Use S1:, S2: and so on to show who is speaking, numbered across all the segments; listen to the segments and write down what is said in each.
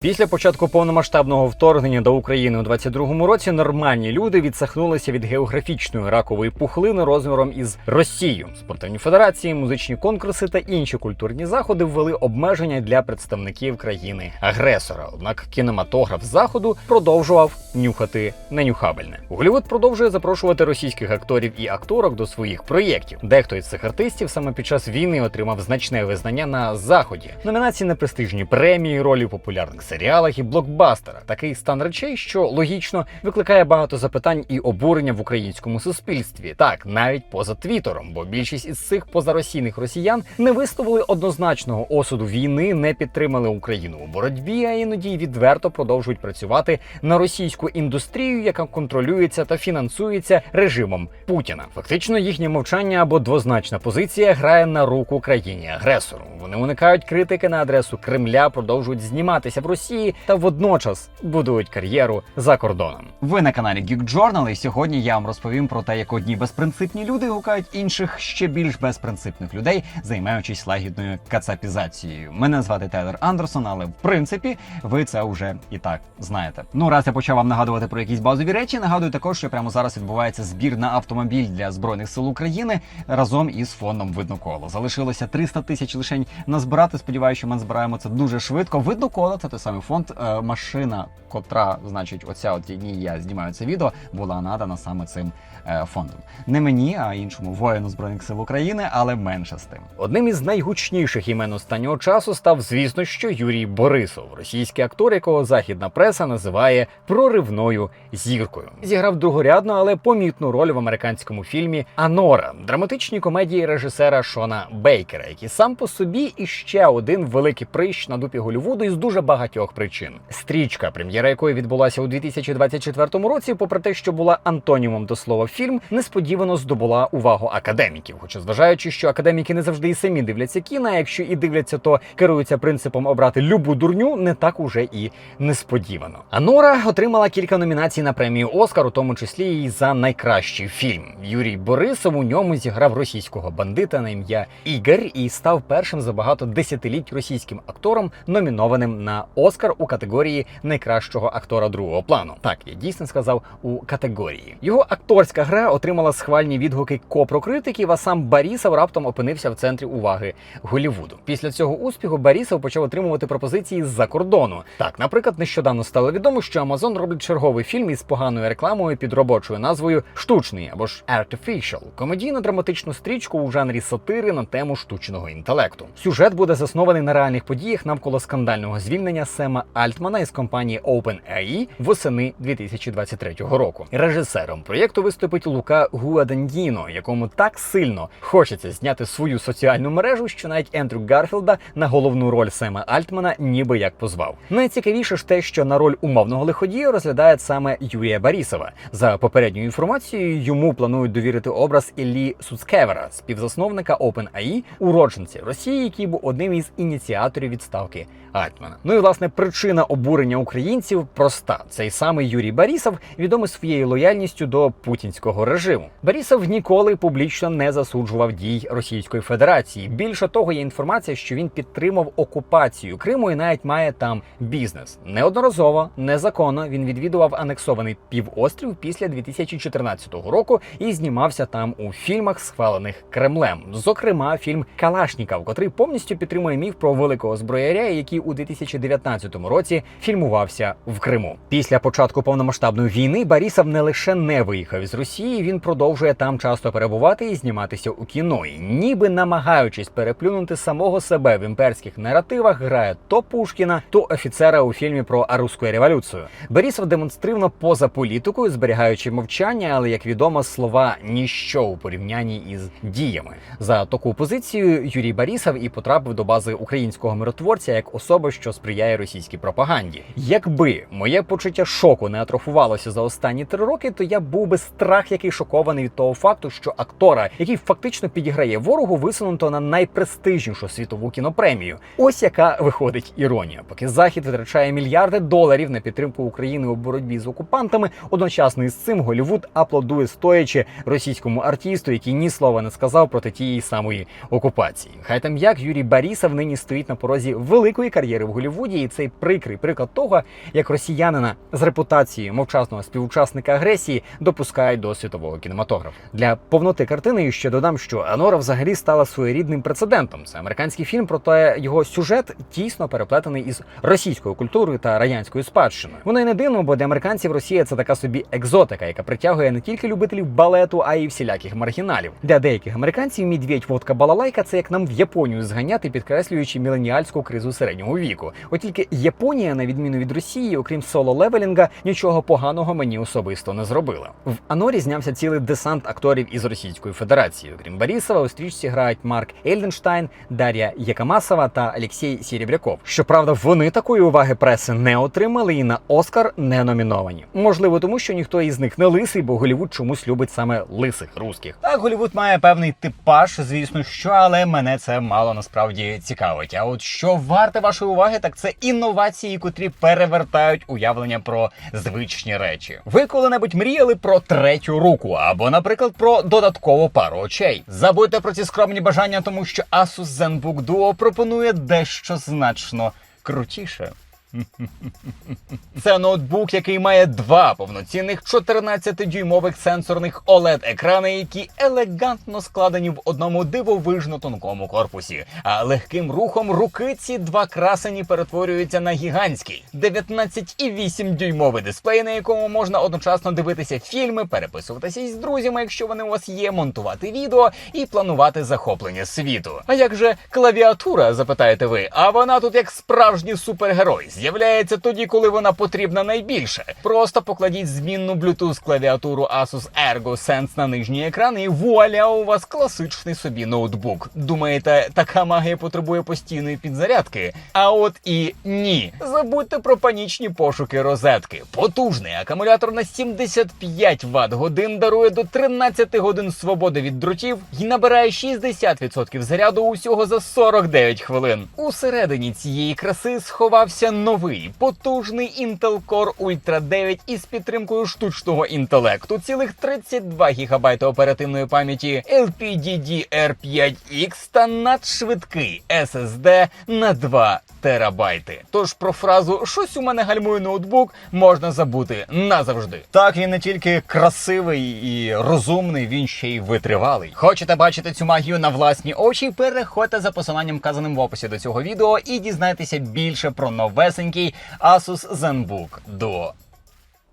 S1: Після початку повномасштабного вторгнення до України у 22-му році нормальні люди відсахнулися від географічної ракової пухлини розміром із Росію. Спортивні федерації, музичні конкурси та інші культурні заходи ввели обмеження для представників країни агресора. Однак кінематограф заходу продовжував нюхати ненюхабельне. Голівуд продовжує запрошувати російських акторів і акторок до своїх проєктів. Дехто із цих артистів саме під час війни отримав значне визнання на заході. Номінації на престижні премії, ролі популярних серіалах і блокбастерах. Такий стан речей, що логічно викликає багато запитань і обурення в українському суспільстві. Так, навіть поза твіттером, бо більшість із цих позаросійних росіян не висловили однозначного осуду війни, не підтримали Україну у боротьбі, а іноді відверто продовжують працювати на російську індустрію, яка контролюється та фінансується режимом Путіна. Фактично, їхнє мовчання або двозначна позиція грає на руку країні агресору. Вони уникають критики на адресу Кремля, продовжують зніматися в Росії та водночас будують кар'єру за кордоном.
S2: Ви на каналі Geek Journal, і сьогодні я вам розповім про те, як одні безпринципні люди гукають інших ще більш безпринципних людей, займаючись лагідною кацапізацією. Мене звати Тайлер Андерсон, але в принципі ви це вже і так знаєте. Ну, раз я почав вам нагадувати про якісь базові речі, нагадую також, що прямо зараз відбувається збір на автомобіль для збройних сил України разом із фондом Видно коло. Залишилося 300 тисяч лишень назбирати. Сподіваюся, що ми збираємо це дуже швидко. Видно коло це той самий фонд. Е, машина, котра, значить, оця от якій я знімаю це відео, була надана саме цим е, фондом. Не мені, а іншому воїну збройних сил України, але менше з тим.
S1: Одним із найгучніших імен останнього часу став, звісно, що Юрій Борисов, російський актор, якого західна преса називає проривною зіркою. Зіграв другорядну, але помітну роль в американському фільмі Анора, драматичній комедії режисера Шона Бейкера, який сам по собі і ще один великий прищ на дупі Голлівуду із дуже багатьох причин. Стрічка, прем'єра якої відбулася у 2024 році, попри те, що була антонімом до слова фільм, несподівано здобула увагу академіків. Хоча, зважаючи, що академіки не завжди і самі дивляться кіно, а якщо і дивляться, то керуються принципом обрати любу дурню, не так уже і несподівано. Анора отримала кілька номінацій на премію Оскар, у тому числі і за найкращий фільм. Юрій Борисов у ньому зіграв російського бандита на ім'я Ігор і став першим за багато десятиліть російським актором, номінованим на Оскар у категорії найкращого актора другого плану. Так, я дійсно сказав у категорії. Його акторська гра отримала схвальні відгуки копрокритиків, а сам Барісов раптом опинився в центрі уваги Голлівуду. Після цього успіху Барісов почав отримувати пропозиції з-за кордону. Так, наприклад, нещодавно стало відомо, що Amazon робить черговий фільм із поганою рекламою під робочою назвою Штучний або ж Artificial – комедійно-драматичну стрічку у жанрі сатири на тему штучного інтелекту. Сюжет буде заснований на реальних подіях навколо скандального звільнення Сема Альтмана із компанії OpenAI восени 2023 року. Режисером проєкту виступить Лука Гуадендіно, якому так сильно хочеться зняти свою соціальну мережу, що навіть Ендрю Гарфілда на головну роль Сема Альтмана ніби як позвав. Найцікавіше ж те, що на роль умовного лиходія розглядає саме Юрія Барісова. За попередньою інформацією, йому планують довірити образ Іллі Суцкевера, співзасновника OpenAI, уродженця Росії, який був одним із ініціаторів відставки Альтмана. Ну і власне причина обурення українців проста: цей самий Юрій Барісов відомий своєю лояльністю до путінського режиму. Барісов ніколи публічно не засуджував дій Російської Федерації. Більше того, є інформація, що він підтримав окупацію Криму і навіть має там бізнес. Неодноразово, незаконно він відвідував анексований півострів після 2014 року і знімався там у фільмах, схвалених Кремлем. Зокрема, фільм Калашніков, котрий повністю підтримує міф про великого зброяря, який у 2019 році фільмувався в Криму. Після початку повномасштабної війни Барісов не лише не виїхав із Росії, він продовжує там часто перебувати і зніматися у кіно. І ніби намагаючись переплюнути самого себе в імперських наративах, грає то Пушкіна, то офіцера у фільмі про Арусську революцію. Борисов демонстративно поза політикою, зберігаючи мовчання, але як відомо, слова ніщо у порівнянні із діями. За таку позицію Юрій Борисов і потрапив до бази українського миротворця як особа, що сприяє російській пропаганді. Якби моє почуття шоку не атрофувалося за останні три роки, то я був би страх, який шокований від того факту, що актора, який фактично підіграє ворогу, висунуто на найпрестижнішу світову кінопремію. Ось яка виходить іронія. Поки захід витрачає мільярди доларів на підтримку України у боротьбі з окупантами, одночасно із цим Голівуд аплодує стоячи російському артисту, який ні слова не сказав проти тієї самої окупації. Хай там як Юрій Барісов нині стоїть на порозі великої кар'єри в Голівуді, і цей прикрий приклад того, як росіянина з репутацією мовчасного співучасника агресії допускають до світового кінематографу. Для повноти картини ще додам, що Анора взагалі стала своєрідним прецедентом. Це американський фільм, проте його сюжет тісно переплетений із російською культурою та радянською спадщиною. Воно й не дивно, бо для американців Росія це така собі екзотика, яка притягує не тільки любителів балету, а й всіляких маргіналів. Для деяких американців медведь, водка, балалайка це як нам в Японію зганяти, підкреслюючи міленіальську кризу середнього віку. От тільки Японія, на відміну від Росії, окрім соло левелінга, нічого поганого мені особисто не зробила. В Анорі знявся цілий десант акторів із Російської Федерації. Окрім Борисова, у стрічці грають Марк Ельденштайн, Дар'я Якамасова та Олексій Сірібряков. Щоправда, вони такої уваги преси не отримали і на Оскар не номіновані. Можливо, тому що ніхто із них не лисий, бо Голівуд чомусь любить саме лисих русських.
S2: Так, Голівуд має певний типаж, звісно, що, але мене це мало насправді цікавить. А от що варте вашої уваги, так це інновації, котрі перевертають уявлення про звичні речі. Ви коли-небудь мріяли про третю руку, або, наприклад, про додаткову пару очей. Забудьте про ці скромні бажання, тому що Asus ZenBook Duo пропонує дещо значно крутіше. Це ноутбук, який має два повноцінних 14-дюймових сенсорних oled екрани які елегантно складені в одному дивовижно тонкому корпусі. А легким рухом руки ці два красені перетворюються на гігантський 19,8 дюймовий дисплей, на якому можна одночасно дивитися фільми, переписуватися із друзями, якщо вони у вас є, монтувати відео і планувати захоплення світу. А як же клавіатура, запитаєте ви? А вона тут як справжній супергерой з'являється тоді, коли вона потрібна найбільше. Просто покладіть змінну Bluetooth клавіатуру Asus Ergo Sense на нижній екран, і вуаля, у вас класичний собі ноутбук. Думаєте, така магія потребує постійної підзарядки? А от і ні. Забудьте про панічні пошуки розетки. Потужний акумулятор на 75 Вт годин дарує до 13 годин свободи від дротів і набирає 60% заряду усього за 49 хвилин. Усередині цієї краси сховався новий потужний Intel Core Ultra 9 із підтримкою штучного інтелекту, цілих 32 ГБ оперативної пам'яті LPDDR5X та надшвидкий SSD на 2 терабайти. Тож про фразу щось у мене гальмує ноутбук можна забути назавжди. Так він не тільки красивий і розумний, він ще й витривалий. Хочете бачити цю магію на власні очі? Переходьте за посиланням вказаним в описі до цього відео і дізнайтеся більше про новесенький Asus ZenBook Duo.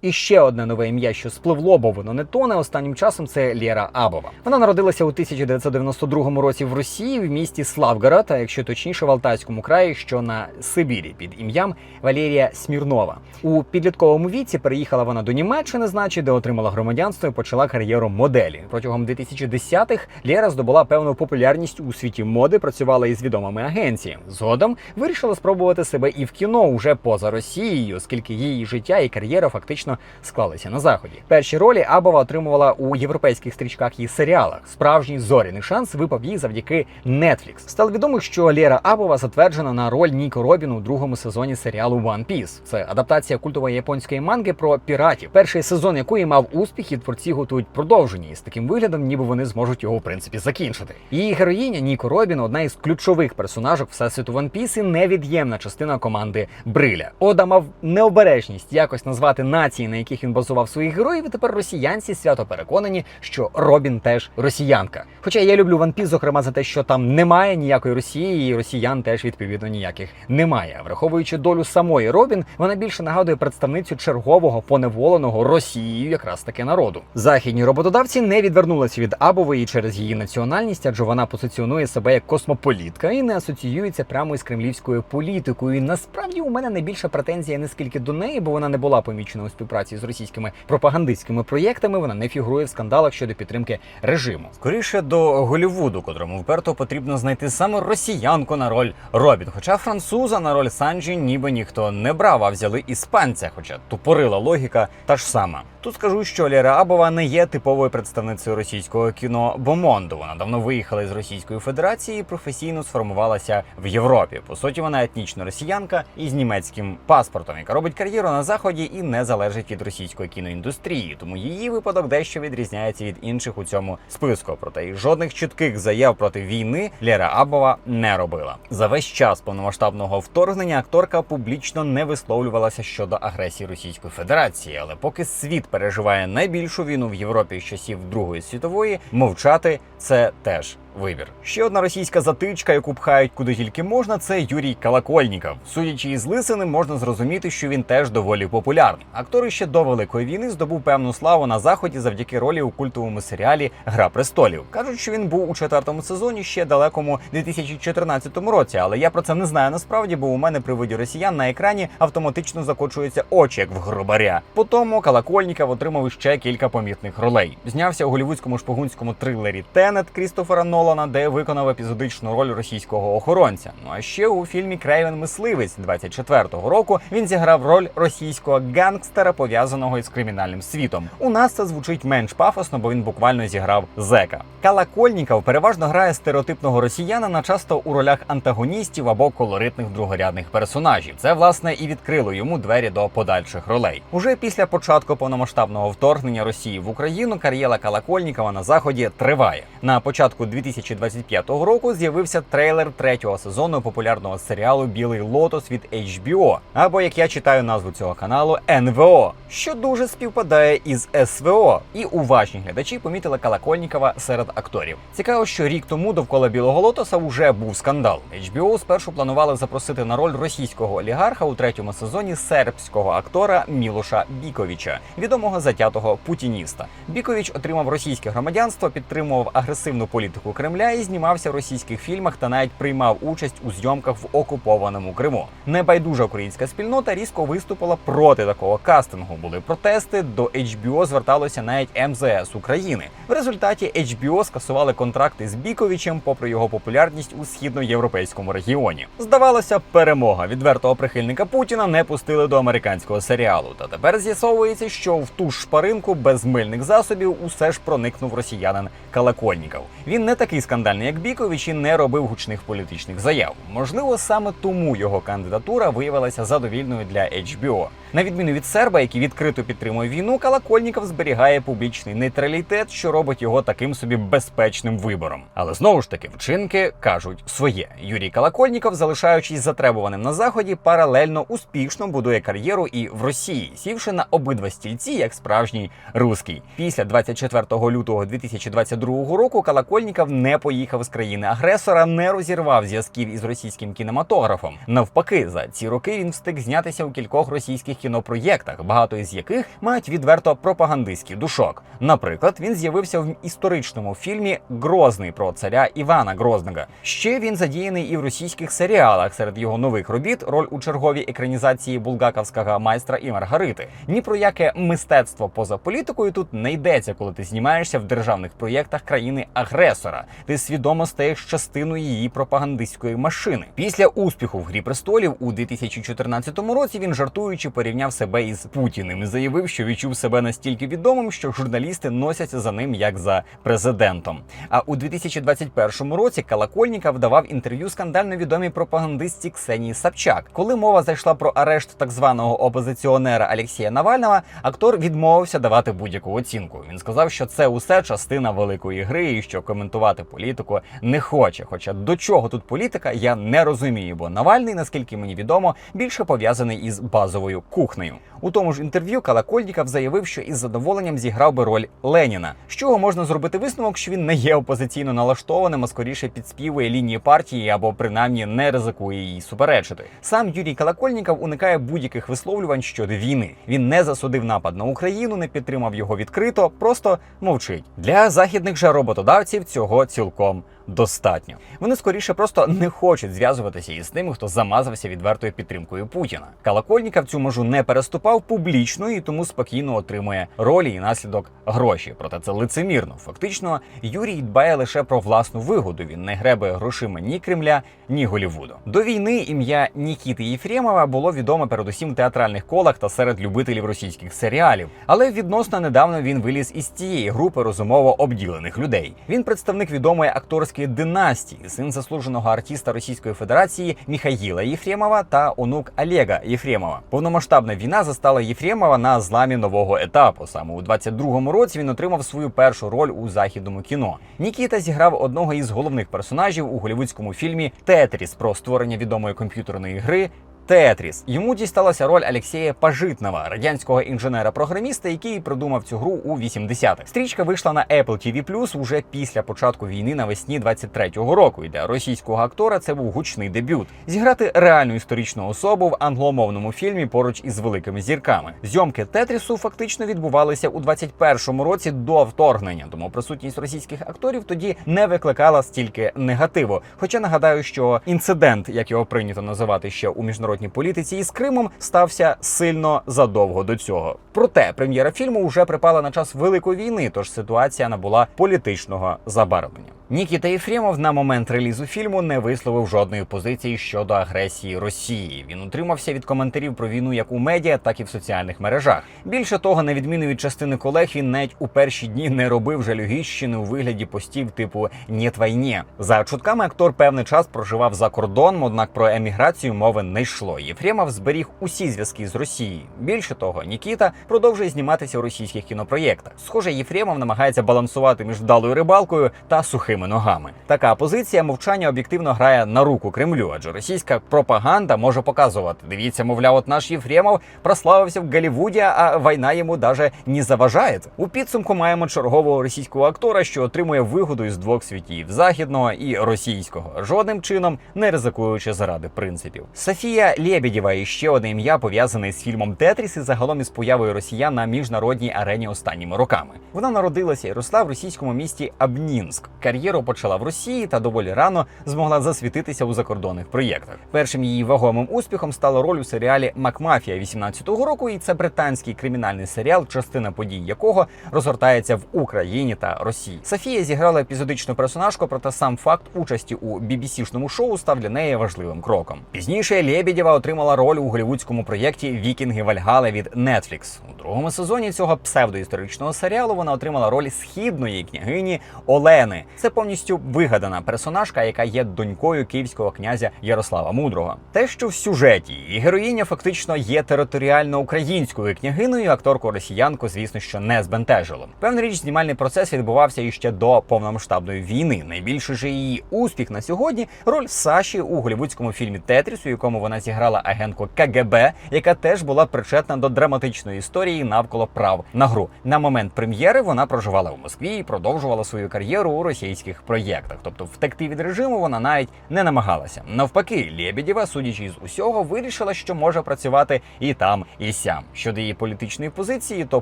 S1: І ще одне нове ім'я, що спливло, бо воно не тоне останнім часом. Це Лєра Абова. Вона народилася у 1992 році в Росії в місті Славгород, а якщо точніше в Алтайському краї, що на Сибірі під ім'ям Валерія Смірнова. У підлітковому віці переїхала вона до Німеччини, значить, де отримала громадянство і почала кар'єру моделі. Протягом 2010-х Лєра здобула певну популярність у світі моди, працювала із відомими агенціями. Згодом вирішила спробувати себе і в кіно уже поза Росією, оскільки її життя і кар'єра фактично склалися на заході. Перші ролі Абова отримувала у європейських стрічках і серіалах. Справжній зоряний шанс випав їй завдяки Netflix. Стало відомо, що Лєра Абова затверджена на роль Ніко Робін у другому сезоні серіалу One Piece. Це адаптація культової японської манги про піратів. Перший сезон якої мав успіх, і творці готують продовження і з таким виглядом, ніби вони зможуть його в принципі закінчити. Її героїня Ніко Робін одна із ключових персонажок всесвіту One Piece і невід'ємна частина команди Бриля. Ода мав необережність якось назвати нації, на яких він базував своїх героїв. І тепер росіянці свято переконані, що Робін теж росіянка. Хоча я люблю One Piece, зокрема за те, що там немає ніякої Росії, і росіян теж відповідно ніяких немає. Враховуючи долю самої Робін, вона більше нагадує представницю чергового поневоленого Росією якраз таки народу. Західні роботодавці не відвернулися від Абової через її національність, адже вона позиціонує себе як космополітка і не асоціюється прямо із кремлівською політикою. І насправді у мене найбільша претензія не скільки до неї, бо вона не була помічена у співпраці з російськими пропагандистськими проєктами. Вона не фігурує в скандалах щодо підтримки режиму.
S2: Скоріше до Голівуду, котрому вперто потрібно знайти саме росіянку на роль Робін. Хоча француза на роль Санджі ніби ніхто не брав, а взяли іспанця, хоча тупорила логіка та ж сама. Тут скажу, що Лєра Абова не є типовою представницею російського кіно Бомонду. Вона давно виїхала з Російської Федерації і професійно сформувалася в Європі. По суті, вона етнічна росіянка із німецьким паспортом, яка робить кар'єру на заході і не залежить
S1: залежить від російської кіноіндустрії, тому її випадок дещо відрізняється від інших у цьому списку. Проте і жодних чітких заяв проти війни Лера Абова не робила. За весь час повномасштабного вторгнення акторка публічно не висловлювалася щодо агресії Російської Федерації. Але поки світ переживає найбільшу війну в Європі з часів Другої світової, мовчати це теж вибір. Ще одна російська затичка, яку пхають куди тільки можна, це Юрій Калакольніков. Судячи із лисини, можна зрозуміти, що він теж доволі популярний. Актор ще до великої війни здобув певну славу на заході завдяки ролі у культовому серіалі Гра престолів. кажуть, що він був у четвертому сезоні ще далекому 2014 році, але я про це не знаю насправді, бо у мене при виді росіян на екрані автоматично закочуються очі, як в грубаря. Потім Калакольніков отримав ще кілька помітних ролей. Знявся у голівудському шпигунському трилері Тенет Крістофера Нолана, де виконав епізодичну роль російського охоронця. Ну а ще у фільмі Крейвен Мисливець 24-го року він зіграв роль російського гангстера, пов'язаного із кримінальним світом. У нас це звучить менш пафосно, бо він буквально зіграв зека. Калакольніков переважно грає стереотипного росіянина, часто у ролях антагоністів або колоритних другорядних персонажів. Це власне і відкрило йому двері до подальших ролей. Уже після початку повномасштабного вторгнення Росії в Україну кар'єра Калакольнікова на заході триває. На початку 2025 року з'явився трейлер третього сезону популярного серіалу Білий лотос від HBO, або як я читаю назву цього каналу НВО, що дуже співпадає із СВО. І уважні глядачі помітили Калакольнікова серед акторів. Цікаво, що рік тому довкола білого лотоса вже був скандал. HBO спершу планували запросити на роль російського олігарха у третьому сезоні сербського актора Мілоша Біковіча, відомого затятого путініста. Біковіч отримав російське громадянство, підтримував агресивну політику Кремля і знімався в російських фільмах та навіть приймав участь у зйомках в окупованому Криму. Небайдужа українська спільнота різко виступила проти такого кастингу. Були протести. До HBO зверталося навіть МЗС України. В результаті HBO скасували контракти з Біковичем, попри його популярність у східноєвропейському регіоні. Здавалося, перемога відвертого прихильника Путіна не пустили до американського серіалу. Та тепер з'ясовується, що в ту ж шпаринку без мильних засобів усе ж проникнув росіянин Калакольніков. Він не такий скандальний, як Бікович, і не робив гучних політичних заяв. Можливо, саме тому його кандидатура виявилася задовільною для HBO. На відміну від серба, який відкрито підтримує війну, Калакольніков зберігає публічний нейтралітет, що робить його таким собі безпечним вибором. Але знову ж таки, вчинки кажуть своє. Юрій Калакольніков, залишаючись затребуваним на заході, паралельно успішно будує кар'єру і в Росії, сівши на обидва стільці як справжній руський. Після 24 лютого 2022 року Калакольніков не поїхав з країни агресора, не розірвав зв'язків із російським кінематографом. Навпаки, за ці роки він встиг знятися у кількох російських кінопроєктах, багато із яких мають відверто пропагандистський душок. Наприклад, він з'явився в історичному фільмі Грозний про царя Івана Грозного. Ще він задіяний і в російських серіалах. Серед його нових робіт роль у черговій екранізації булгаковського майстра і Маргарити. Ні про яке мистецтво поза політикою тут не йдеться, коли ти знімаєшся в державних проєктах країни-агресора. Ти свідомо стаєш частиною її пропагандистської машини. Після успіху в грі престолів у 2014 році він жартуючи порівняв себе із Путіним і заявив, що відчув себе настільки відомим, що журналісти носяться за ним як за президентом. А у 2021 році Калакольніков давав інтерв'ю скандально відомій пропагандистці Ксенії Собчак. Коли мова зайшла про арешт так званого опозиціонера Алексія Навального, актор відмовився давати будь-яку оцінку. Він сказав, що це усе частина великої гри, і що коментувати політику не хоче. Хоча до чого тут політика, я не розумію, бо Навальний, наскільки мені відомо, більше пов'язаний із базовою кухнею. У тому ж інтерв'ю Калакольніков заявив, що із задоволенням зіграв би роль Леніна. З чого можна зробити висновок, що він не є опозиційно налаштованим, а скоріше підспівує лінії партії або принаймні не ризикує її суперечити. Сам Юрій Калакольніков уникає будь-яких висловлювань щодо війни. Він не засудив напад на Україну, не підтримав його відкрито, просто мовчить. Для західних же роботодавців цього цілком достатньо. Вони скоріше просто не хочуть зв'язуватися із тими, хто замазався відвертою підтримкою Путіна. Калакольніков цю межу не переступав публічно і тому спокійно отримує ролі і наслідок гроші. Проте це лицемірно. Фактично, Юрій дбає лише про власну вигоду. Він не гребе грошима ні Кремля, ні Голівуду. До війни ім'я Нікіти Єфремова було відоме передусім в театральних колах та серед любителів російських серіалів. Але відносно недавно він виліз із цієї групи розумово обділених людей. Він представник відомої акторської Єфремовської династії, син заслуженого артиста Російської Федерації Міхаїла Єфремова та онук Олега Єфремова. Повномасштабна війна застала Єфремова на зламі нового етапу. Саме у 22-му році він отримав свою першу роль у західному кіно. Нікіта зіграв одного із головних персонажів у голівудському фільмі Тетріс про створення відомої комп'ютерної гри. Тетріс йому дісталася роль Алексія Пажитнова, радянського інженера-програміста, який придумав цю гру у 80-х. Стрічка вийшла на Apple TV+, уже після початку війни навесні 23-го року. І для російського актора це був гучний дебют. Зіграти реальну історичну особу в англомовному фільмі поруч із великими зірками. Зйомки Тетрісу фактично відбувалися у 21-му році до вторгнення, тому присутність російських акторів тоді не викликала стільки негативу. Хоча нагадаю, що інцидент, як його прийнято називати ще у міжнародній політиці із Кримом, стався сильно задовго до цього. Проте прем'єра фільму вже припала на час великої війни, тож ситуація набула політичного забарвлення. Нікіта Єфремов на момент релізу фільму не висловив жодної позиції щодо агресії Росії. Він утримався від коментарів про війну як у медіа, так і в соціальних мережах. Більше того, на відміну від частини колег, він навіть у перші дні не робив жалюгідщини у вигляді постів типу «Нєт війні». За чутками актор певний час проживав за кордоном, однак про еміграцію мови не йшло. Єфремов зберіг усі зв'язки з Росією. Більше того, Нікіта продовжує зніматися у російських кінопроєктах. Схоже, Єфремов намагається балансувати між вдалою рибалкою та сухими ногами. Така позиція мовчання об'єктивно грає на руку Кремлю, адже російська пропаганда може показувати. Дивіться, мовляв, от наш Єфремов прославився в Голлівуді, а війна йому даже не заважає. У підсумку маємо чергового російського актора, що отримує вигоду із двох світів західного і російського, жодним чином не ризикуючи заради принципів. Софія Лєбєдєва і ще одне ім'я пов'язане з фільмом Тетріс і загалом із появою росіян на міжнародній арені останніми роками. Вона народилася і росла в російському місті Абнінськ. Кар'єру почала в Росії та доволі рано змогла засвітитися у закордонних проєктах. Першим її вагомим успіхом стала роль у серіалі Макмафія 18-го року, і це британський кримінальний серіал, частина подій якого розгортається в Україні та Росії. Софія зіграла епізодичну персонажку, проте сам факт участі у BBC-шному шоу став для неї важливим кроком. Пізніше Лєбєдєва отримала роль у голівудському проєкті Вікінги Вальгали від Netflix. У другому сезоні цього псевдоісторичного серіалу вона отримала роль східної княгині Олени. Це повністю вигадана персонажка, яка є донькою київського князя Ярослава Мудрого. Те, що в сюжеті і героїня фактично є територіально українською княгиною, акторку росіянку, звісно, що не збентежило. Певна річ, знімальний процес відбувався іще до повномасштабної війни. Найбільший же її успіх на сьогодні роль Саші у голівудському фільмі Тетріс, у якому вона зіграла агентку КГБ, яка теж була причетна до драматичної історії навколо прав на гру. На момент прем'єри вона проживала в Москві і продовжувала свою кар'єру у російських проєктах. Тобто втекти від режиму вона навіть не намагалася. Навпаки, Лєбєдєва, судячи з усього, вирішила, що може працювати і там, і сям. Щодо її політичної позиції, то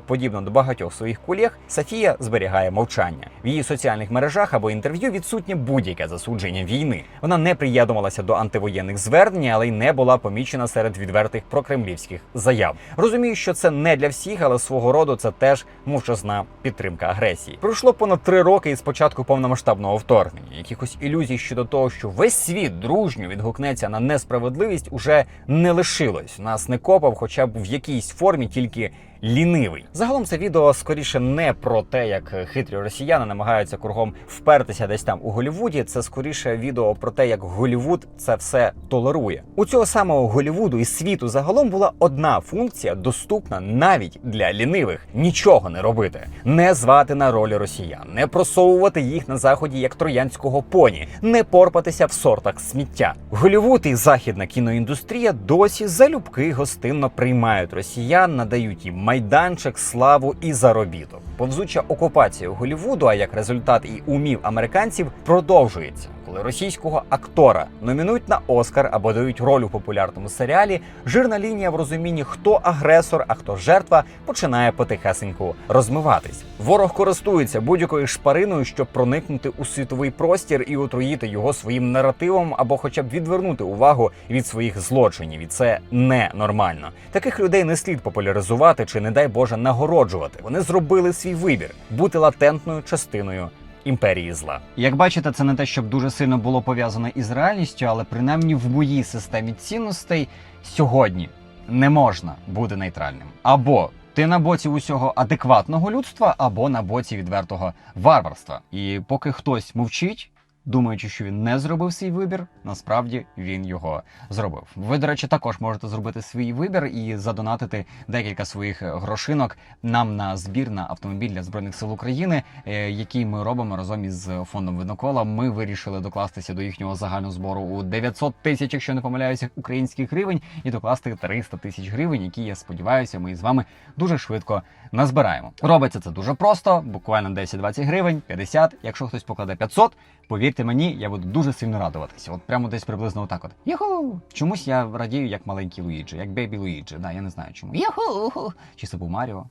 S1: подібно до багатьох своїх колег, Софія зберігає мовчання. В її соціальних мережах або інтерв'ю відсутнє будь-яке засудження війни. Вона не приєднувалася до антивоєнних звернень, але й не була помічена серед відвертих прокремлівських заяв. Розумію, що це не для всіх, але свого роду це теж мовчазна підтримка агресії. Пройшло понад три роки із початку повномасштабного вторгнення. Якихось ілюзій щодо того, що весь світ дружньо відгукнеться на несправедливість, уже не лишилось. Нас не копав, хоча б в якійсь формі, тільки лінивий. Загалом це відео скоріше не про те, як хитрі росіяни намагаються кругом впертися десь там у Голівуді. Це скоріше відео про те, як Голівуд це все толерує. У цього самого Голівуду і світу загалом була одна функція, доступна навіть для лінивих: нічого не робити, не звати на ролі росіян, не просовувати їх на заході як троянського поні, не порпатися в сортах сміття. Голівуд і західна кіноіндустрія досі залюбки гостинно приймають росіян, надають їм майданчик, славу і заробіток. Повзуча окупація Голівуду, а як результат і умів американців, продовжується. Коли російського актора номінують на Оскар або дають роль у популярному серіалі, жирна лінія в розумінні, хто агресор, а хто жертва, починає потихесеньку розмиватись. Ворог користується будь-якою шпариною, щоб проникнути у світовий простір і отруїти його своїм наративом, або хоча б відвернути увагу від своїх злочинів. І це ненормально. Таких людей не слід популяризувати чи, не дай Боже, нагороджувати. Вони зробили свій вибір бути латентною частиною імперії зла.
S2: Як бачите, це не те, щоб дуже сильно було пов'язано із реальністю, але принаймні в моїй системі цінностей сьогодні не можна бути нейтральним. Або ти на боці усього адекватного людства, або на боці відвертого варварства. І поки хтось мовчить, думаючи, що він не зробив свій вибір, насправді він його зробив. Ви, до речі, також можете зробити свій вибір і задонатити декілька своїх грошинок нам на збір на автомобіль для збройних сил України, е, який ми робимо разом із фондом Винокола. Ми вирішили докластися до їхнього загального збору у 900 тисяч, якщо не помиляюся, українських гривень, і докласти 300 тисяч гривень, які я сподіваюся, ми з вами дуже швидко назбираємо. Робиться це дуже просто, буквально 10-20 гривень, 50. Якщо хтось покладе 500, повірте мені, я буду дуже сильно радуватися. От прямо десь приблизно отак. От Юху! Чомусь я радію як маленький Луїджі, як бейбі Луїджі. Да, я не знаю чому. Юху! Чи це був Маріо,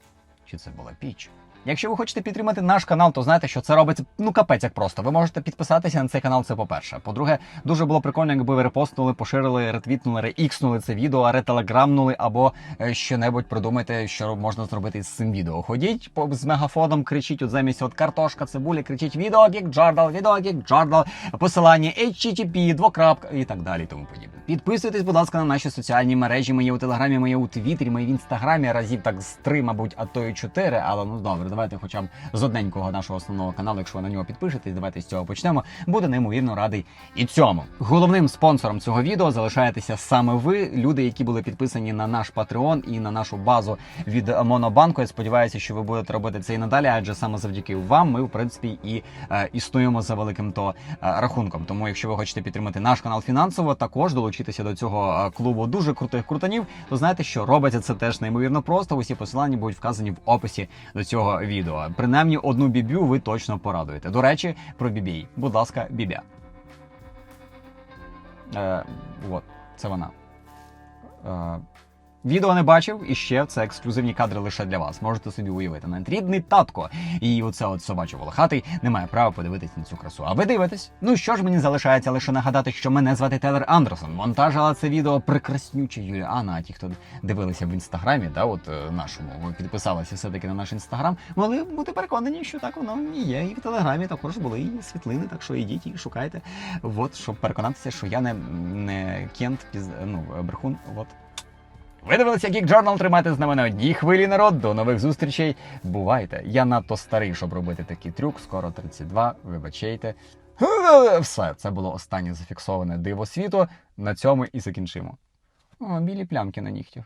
S2: чи це була Піч. Якщо ви хочете підтримати наш канал, то знаєте, що це робиться ну капець як просто. Ви можете підписатися на цей канал. Це по-перше. По-друге, дуже було прикольно, якби ви репостнули, поширили, ретвітнули, реікснули це відео, ретелеграмнули або е, що-небудь придумайте, що можна зробити з цим відео. Ходіть з мегафоном, кричіть от замість от картошка, цибулі, кричіть відео гік джардал, відео гік джардал, посилання HTTP, двокрапка і так далі. Тому подібне. Підписуйтесь, будь ласка, на наші соціальні мережі. Ми є у телеграмі, ми є у Твіттері, ми є в інстаграмі разів так з три, мабуть, а то й чотири. Але ну добре, давайте хоча б з одненького нашого основного каналу, якщо ви на нього підпишетесь, давайте з цього почнемо. Буду неймовірно радий і цьому. Головним спонсором цього відео залишаєтеся саме ви, люди, які були підписані на наш Patreon і на нашу базу від Монобанку. Я сподіваюся, що ви будете робити це і надалі, адже саме завдяки вам ми, в принципі, і е, існуємо за великим то е, рахунком. Тому, якщо ви хочете підтримати наш канал фінансово, також долучитися до цього е, клубу дуже крутих крутанів, то знаєте, що робиться це теж неймовірно просто. Усі посилання будуть вказані в описі до цього відео. Принаймні одну бібю ви точно порадуєте. До речі, про бібій. Будь ласка, бібя. Е, от, це вона. Е, Відео не бачив, і ще це ексклюзивні кадри лише для вас. Можете собі уявити. Навіть рідний татко і оце от собачий волохатий не має права подивитись на цю красу. А ви дивитесь? Ну що ж мені залишається лише нагадати, що мене звати Телер Андерсон. Монтажила це відео прекраснюча Юліана. А ті, хто дивилися в інстаграмі, да, от е, нашому, підписалися все-таки на наш інстаграм, могли бути переконані, що так воно і є. І в телеграмі також були і світлини, так що ідіть і шукайте. От щоб переконатися, що я не, не кент, піз, ну, брехун. От. Ви дивилися Geek Journal, тримайте з нами на одній хвилі народ. До нових зустрічей. Бувайте. Я надто старий, щоб робити такий трюк. Скоро 32, вибачайте. Все, це було останнє зафіксоване диво світу. На цьому і закінчимо. О, білі плямки на нігтях.